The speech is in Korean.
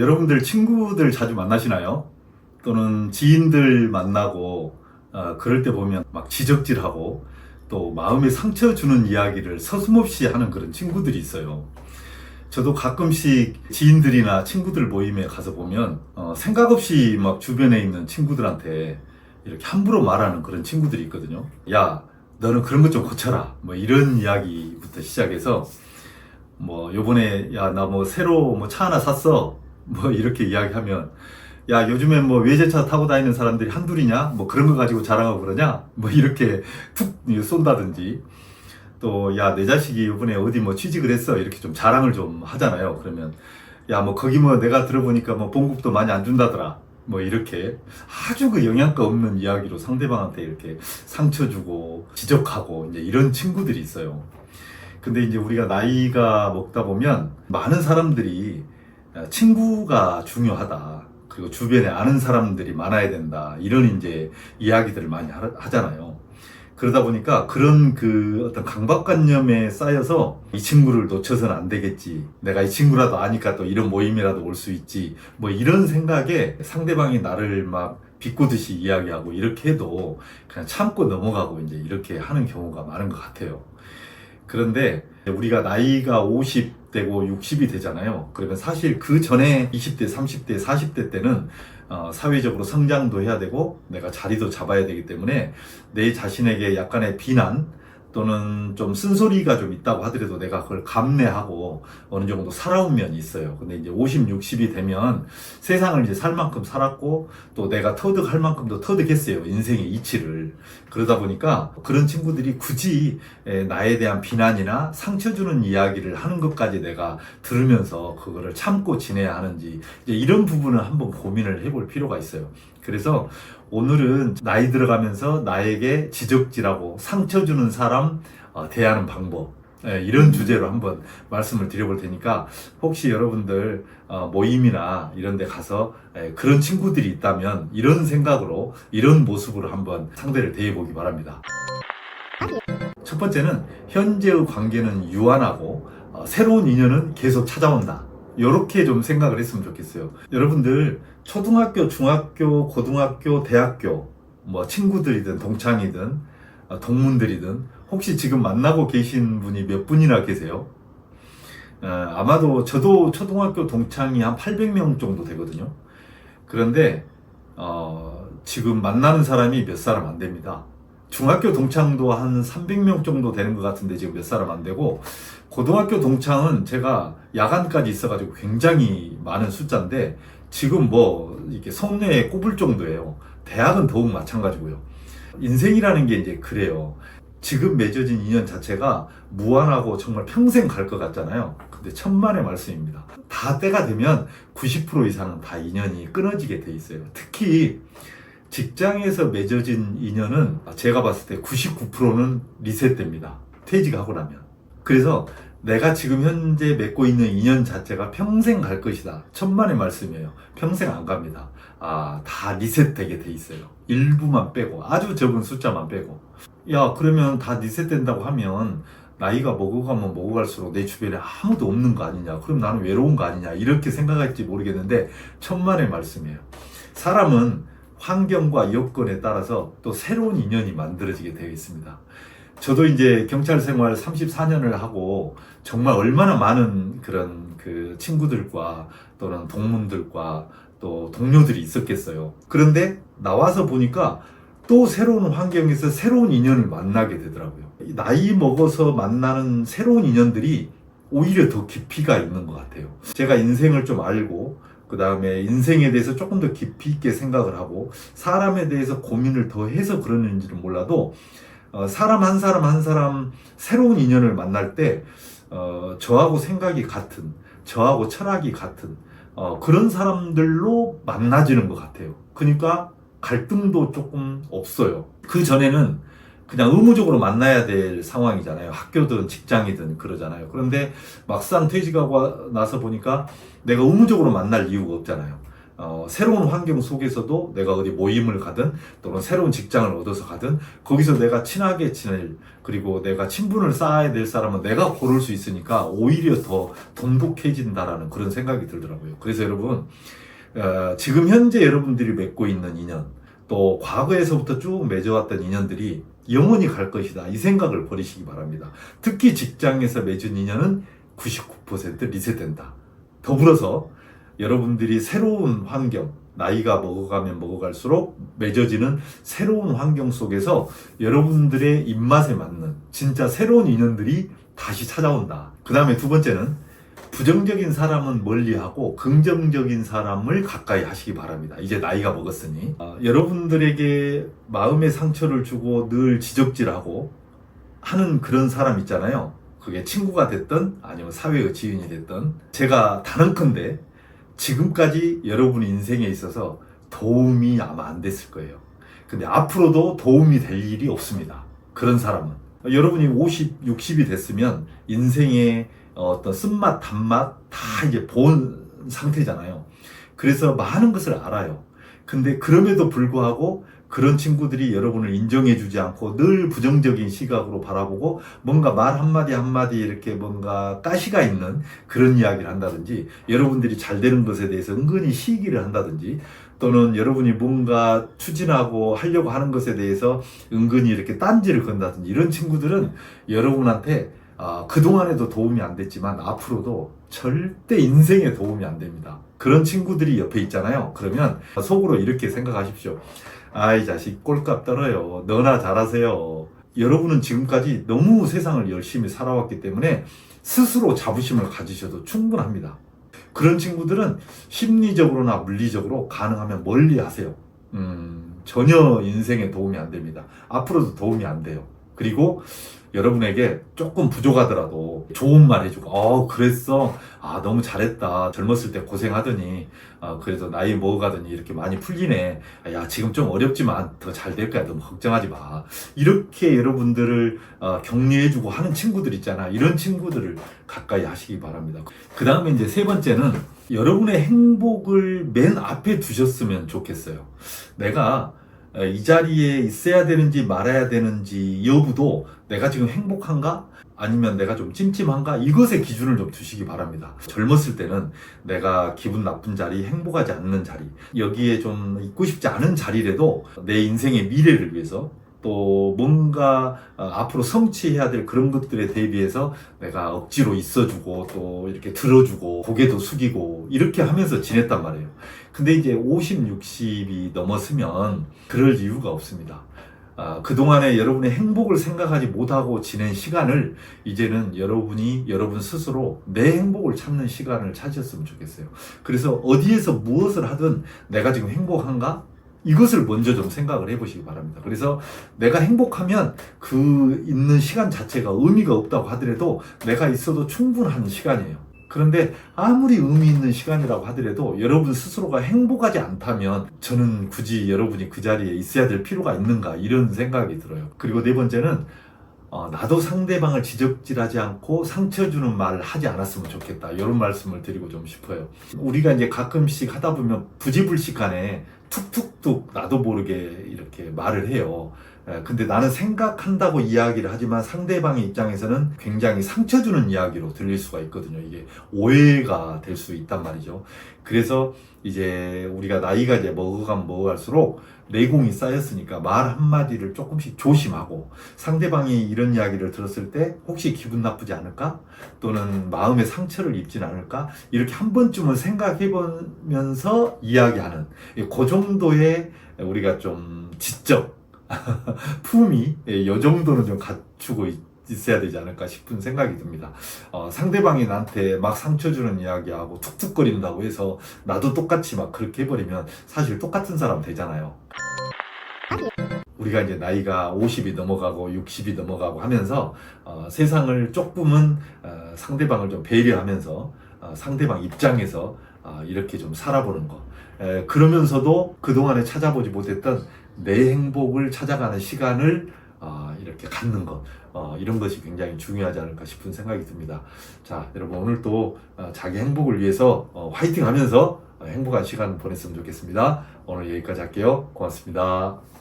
여러분들 친구들 자주 만나시나요? 또는 지인들 만나고 어, 그럴 때 보면 막 지적질하고 또 마음에 상처 주는 이야기를 서슴없이 하는 그런 친구들이 있어요. 저도 가끔씩 지인들이나 친구들 모임에 가서 보면 어, 생각 없이 막 주변에 있는 친구들한테 이렇게 함부로 말하는 그런 친구들이 있거든요. 야, 너는 그런 것 좀 고쳐라. 뭐 이런 이야기부터 시작해서 뭐 요번에 야 나 뭐 새로 뭐 차 하나 샀어. 뭐 이렇게 이야기하면 야 요즘엔 뭐 외제차 타고 다니는 사람들이 한둘이냐? 뭐 그런 거 가지고 자랑하고 그러냐? 뭐 이렇게 툭 쏜다든지 또 야 내 자식이 이번에 어디 뭐 취직을 했어 이렇게 좀 자랑을 좀 하잖아요. 그러면 야 뭐 거기 뭐 내가 들어보니까 뭐 봉급도 많이 안 준다더라. 뭐 이렇게 아주 그 영양가 없는 이야기로 상대방한테 이렇게 상처 주고 지적하고 이제 이런 친구들이 있어요. 근데 이제 우리가 나이가 먹다 보면 많은 사람들이 친구가 중요하다. 그리고 주변에 아는 사람들이 많아야 된다. 이런 이제 이야기들을 많이 하- 하잖아요. 그러다 보니까 그런 그 어떤 강박관념에 쌓여서 이 친구를 놓쳐서는 안 되겠지. 내가 이 친구라도 아니까 또 이런 모임이라도 올 수 있지. 뭐 이런 생각에 상대방이 나를 막 비꼬듯이 이야기하고 이렇게 해도 그냥 참고 넘어가고 이제 이렇게 하는 경우가 많은 것 같아요. 그런데 우리가 나이가 50대고 60이 되잖아요. 그러면 사실 그 전에 20대, 30대, 40대 때는 어, 사회적으로 성장도 해야 되고 내가 자리도 잡아야 되기 때문에 내 자신에게 약간의 비난 또는 좀 쓴소리가 좀 있다고 하더라도 내가 그걸 감내하고 어느 정도 살아온 면이 있어요. 근데 이제 50, 60이 되면 세상을 이제 살 만큼 살았고 또 내가 터득할 만큼도 터득했어요. 인생의 이치를. 그러다 보니까 그런 친구들이 굳이 에, 나에 대한 비난이나 상처 주는 이야기를 하는 것까지 내가 들으면서 그거를 참고 지내야 하는지 이런 부분을 한번 고민을 해볼 필요가 있어요. 그래서 오늘은 나이 들어가면서 나에게 지적질하고 상처 주는 사람 어, 대하는 방법 예, 이런 주제로 한번 말씀을 드려볼 테니까 혹시 여러분들 어, 모임이나 이런 데 가서 예, 그런 친구들이 있다면 이런 생각으로 이런 모습으로 한번 상대를 대해 보기 바랍니다. 첫 번째는 현재의 관계는 유한하고 어, 새로운 인연은 계속 찾아온다. 이렇게 좀 생각을 했으면 좋겠어요. 여러분들 초등학교, 중학교, 고등학교, 대학교 뭐 친구들이든 동창이든 어, 동문들이든 혹시 지금 만나고 계신 분이 몇 분이나 계세요? 어, 아마도 저도 초등학교 동창이 한 800명 정도 되거든요. 그런데 어, 지금 만나는 사람이 몇 사람 안 됩니다. 중학교 동창도 한 300명 정도 되는 것 같은데 지금 몇 사람 안 되고 고등학교 동창은 제가 야간까지 있어가지고 굉장히 많은 숫자인데 지금 뭐 이렇게 손에 꼽을 정도예요. 대학은 더욱 마찬가지고요. 인생이라는 게 이제 그래요. 지금 맺어진 인연 자체가 무한하고 정말 평생 갈 것 같잖아요. 근데 천만의 말씀입니다. 다 때가 되면 90% 이상은 다 인연이 끊어지게 돼 있어요. 특히 직장에서 맺어진 인연은 제가 봤을 때 99%는 리셋됩니다. 퇴직하고 나면. 그래서 내가 지금 현재 맺고 있는 인연 자체가 평생 갈 것이다. 천만의 말씀이에요. 평생 안 갑니다. 아, 다 리셋되게 돼 있어요. 일부만 빼고, 아주 적은 숫자만 빼고. 야, 그러면 다 리셋된다고 하면, 나이가 먹어가면 먹어갈수록 내 주변에 아무도 없는 거 아니냐. 그럼 나는 외로운 거 아니냐. 이렇게 생각할지 모르겠는데, 천만의 말씀이에요. 사람은 환경과 여건에 따라서 또 새로운 인연이 만들어지게 되어 있습니다. 저도 이제 경찰 생활 34년을 하고 정말 얼마나 많은 그런 그 친구들과 또는 동문들과 또 동료들이 있었겠어요. 그런데 나와서 보니까 또 새로운 환경에서 새로운 인연을 만나게 되더라고요. 나이 먹어서 만나는 새로운 인연들이 오히려 더 깊이가 있는 것 같아요. 제가 인생을 좀 알고 그 다음에 인생에 대해서 조금 더 깊이 있게 생각을 하고 사람에 대해서 고민을 더 해서 그러는지는 몰라도 어, 사람 한 사람 한 사람 새로운 인연을 만날 때 어, 저하고 생각이 같은 저하고 철학이 같은 어, 그런 사람들로 만나지는 것 같아요. 그러니까 갈등도 조금 없어요. 그 전에는 그냥 의무적으로 만나야 될 상황이잖아요. 학교든 직장이든 그러잖아요. 그런데 막상 퇴직하고 나서 보니까 내가 의무적으로 만날 이유가 없잖아요. 어, 새로운 환경 속에서도 내가 어디 모임을 가든 또는 새로운 직장을 얻어서 가든 거기서 내가 친하게 지낼 그리고 내가 친분을 쌓아야 될 사람은 내가 고를 수 있으니까 오히려 더 돈독해진다라는 그런 생각이 들더라고요. 그래서 여러분 어, 지금 현재 여러분들이 맺고 있는 인연 또 과거에서부터 쭉 맺어왔던 인연들이 영원히 갈 것이다 이 생각을 버리시기 바랍니다. 특히 직장에서 맺은 인연은 99% 리셋된다. 더불어서 여러분들이 새로운 환경, 나이가 먹어가면 먹어갈수록 맺어지는 새로운 환경 속에서 여러분들의 입맛에 맞는 진짜 새로운 인연들이 다시 찾아온다. 그 다음에 두 번째는 부정적인 사람은 멀리하고 긍정적인 사람을 가까이 하시기 바랍니다. 이제 나이가 먹었으니 아, 여러분들에게 마음의 상처를 주고 늘 지적질하고 하는 그런 사람 있잖아요. 그게 친구가 됐든 아니면 사회의 지인이 됐든 제가 단언컨대 지금까지 여러분 인생에 있어서 도움이 아마 안 됐을 거예요. 근데 앞으로도 도움이 될 일이 없습니다. 그런 사람은. 여러분이 50, 60이 됐으면 인생의 어떤 쓴맛, 단맛 다 이제 본 상태잖아요. 그래서 많은 것을 알아요. 근데 그럼에도 불구하고 그런 친구들이 여러분을 인정해주지 않고 늘 부정적인 시각으로 바라보고 뭔가 말 한마디 한마디 이렇게 뭔가 가시가 있는 그런 이야기를 한다든지 여러분들이 잘 되는 것에 대해서 은근히 시기를 한다든지 또는 여러분이 뭔가 추진하고 하려고 하는 것에 대해서 은근히 이렇게 딴지를 건다든지 이런 친구들은 여러분한테 아, 그동안에도 도움이 안 됐지만 앞으로도 절대 인생에 도움이 안 됩니다. 그런 친구들이 옆에 있잖아요. 그러면 속으로 이렇게 생각하십시오. 아이 자식 꼴값 떨어요. 너나 잘하세요. 여러분은 지금까지 너무 세상을 열심히 살아왔기 때문에 스스로 자부심을 가지셔도 충분합니다. 그런 친구들은 심리적으로나 물리적으로 가능하면 멀리 하세요. 음, 전혀 인생에 도움이 안 됩니다. 앞으로도 도움이 안 돼요. 그리고 여러분에게 조금 부족하더라도 좋은 말 해주고, 어, 그랬어. 아, 너무 잘했다. 젊었을 때 고생하더니, 아, 그래도 나이 먹어가더니 이렇게 많이 풀리네. 아, 야, 지금 좀 어렵지만 더 잘 될 거야. 너무 걱정하지 마. 이렇게 여러분들을 어, 격려해주고 하는 친구들 있잖아. 이런 친구들을 가까이 하시기 바랍니다. 그 다음에 이제 세 번째는 여러분의 행복을 맨 앞에 두셨으면 좋겠어요. 내가 어, 이 자리에 있어야 되는지 말아야 되는지 여부도 내가 지금 행복한가? 아니면 내가 좀 찜찜한가? 이것에 기준을 좀 두시기 바랍니다. 젊었을 때는 내가 기분 나쁜 자리, 행복하지 않는 자리, 여기에 좀 있고 싶지 않은 자리라도 내 인생의 미래를 위해서 또 뭔가 어, 앞으로 성취해야 될 그런 것들에 대비해서 내가 억지로 있어주고 또 이렇게 들어주고 고개도 숙이고 이렇게 하면서 지냈단 말이에요. 근데 이제 50, 60이 넘었으면 그럴 이유가 없습니다. 아, 그동안에 여러분의 행복을 생각하지 못하고 지낸 시간을 이제는 여러분이 여러분 스스로 내 행복을 찾는 시간을 찾으셨으면 좋겠어요. 그래서 어디에서 무엇을 하든 내가 지금 행복한가? 이것을 먼저 좀 생각을 해보시기 바랍니다. 그래서 내가 행복하면 그 있는 시간 자체가 의미가 없다고 하더라도 내가 있어도 충분한 시간이에요. 그런데 아무리 의미 있는 시간이라고 하더라도 여러분 스스로가 행복하지 않다면 저는 굳이 여러분이 그 자리에 있어야 될 필요가 있는가 이런 생각이 들어요. 그리고 네 번째는 어, 나도 상대방을 지적질하지 않고 상처 주는 말을 하지 않았으면 좋겠다. 이런 말씀을 드리고 좀 싶어요. 우리가 이제 가끔씩 하다 보면 부지불식간에 툭툭툭 나도 모르게 이렇게 말을 해요. 예, 근데 나는 생각한다고 이야기를 하지만 상대방의 입장에서는 굉장히 상처 주는 이야기로 들릴 수가 있거든요. 이게 오해가 될 수 있단 말이죠. 그래서 이제 우리가 나이가 이제 먹어가면 먹어갈수록 내공이 쌓였으니까 말 한마디를 조금씩 조심하고 상대방이 이런 이야기를 들었을 때 혹시 기분 나쁘지 않을까? 또는 마음에 상처를 입진 않을까? 이렇게 한 번쯤은 생각해 보면서 이야기하는 그 정도의 우리가 좀 지적 예, 이 정도는 좀 갖추고 있, 있어야 되지 않을까 싶은 생각이 듭니다. 어, 상대방이 나한테 막 상처 주는 이야기하고 툭툭거린다고 해서 나도 똑같이 막 그렇게 해버리면 사실 똑같은 사람 되잖아요. 우리가 이제 나이가 50이 넘어가고 60이 넘어가고 하면서 어, 세상을 조금은 어, 상대방을 좀 배려하면서 어, 상대방 입장에서 어, 이렇게 좀 살아보는 거. 에, 그러면서도 그동안에 찾아보지 못했던 내 행복을 찾아가는 시간을 아, 이렇게 갖는 것 어, 이런 것이 굉장히 중요하지 않을까 싶은 생각이 듭니다. 자, 여러분 오늘 또 어, 자기 행복을 위해서 어, 화이팅 하면서 어, 행복한 시간 보냈으면 좋겠습니다. 오늘 여기까지 할게요. 고맙습니다.